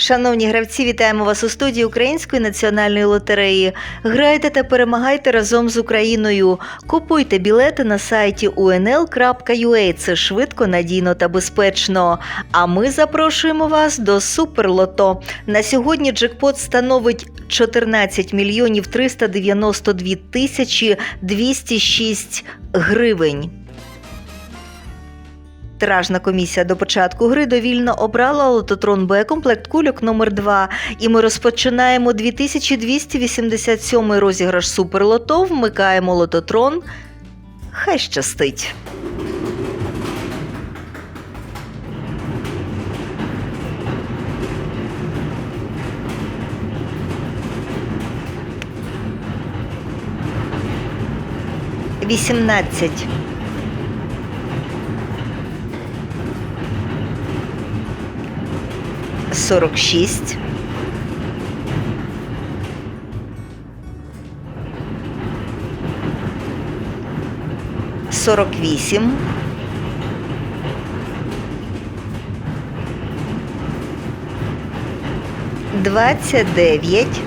Шановні гравці, вітаємо вас у студії Української національної лотереї. Грайте та перемагайте разом з Україною. Купуйте білети на сайті unl.ua. Це швидко, надійно та безпечно. А ми запрошуємо вас до Суперлото. На сьогодні джекпот становить 14 мільйонів 392 тисячі 206 гривень. Тиражна комісія до початку гри довільно обрала лототрон Б комплект кульок номер 2 і ми розпочинаємо 2287 розіграш Суперлото. Вмикаємо лототрон. Хай щастить. Вісімнадцять. Сорок шість. Сорок вісім. Двадцять дев'ять.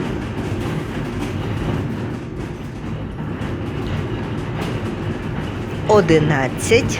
Одинадцять.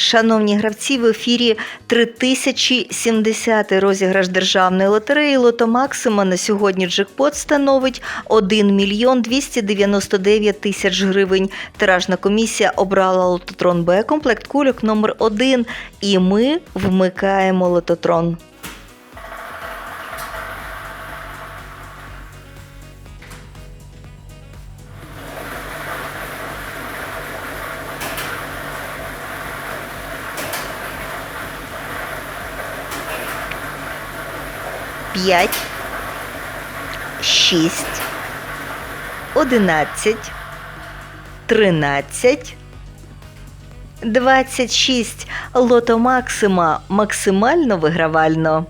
Шановні гравці, в ефірі 3070 розіграш державної лотереї Лото Максима на сьогодні джекпот становить 1 мільйон 299 тисяч гривень. Тиражна комісія обрала лототрон Б комплект кульок номер 1 і ми вмикаємо лототрон. П'ять, шість, одинадцять, тринадцять, двадцять шість. Лото Максима максимально вигравально.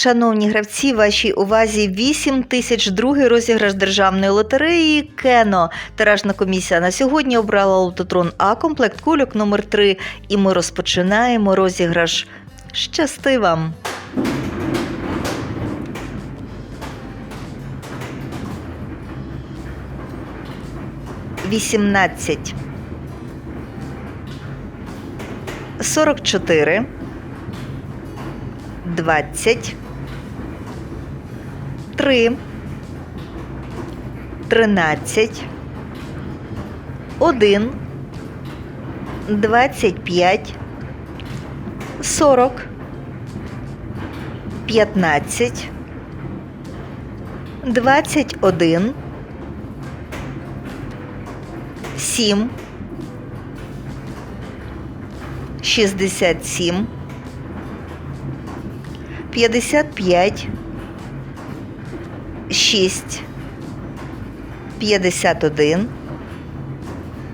Шановні гравці, вашій увазі 8 тисяч другий розіграш державної лотереї Кено. Тиражна комісія на сьогодні обрала лототрон А комплект кульок номер 3 і ми розпочинаємо розіграш. Щасти вам! Вісімнадцять. Сорок чотири. Двадцять. Три. Тринадцять. Один. Двадцять п'ять. Сорок. П'ятнадцять. Двадцять один. Сім. Шістдесят сім. 55, 6, 51,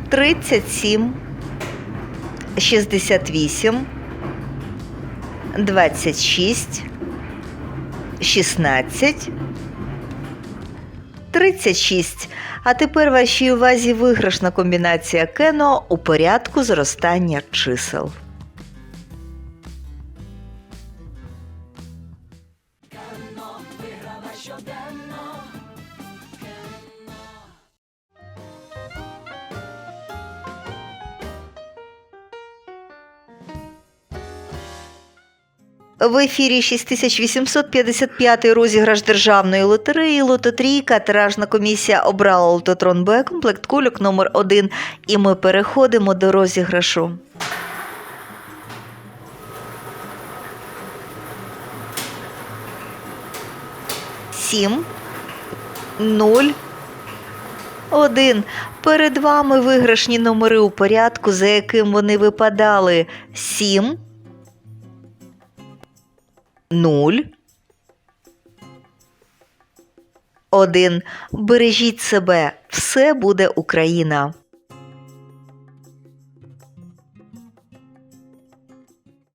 37, 68, 26, 16, 36. А тепер вашій увазі виграшна комбінація кено у порядку зростання чисел. В ефірі 6855 розіграш державної лотереї Лототрійка. Тиражна комісія обрала Лототрон Б комплект кульок номер 1 І ми переходимо до розіграшу. Сім. Нуль. Один. Перед вами виграшні номери у порядку, за яким вони випадали. Сім. 0. 1. Бережіть себе. Все буде Україна.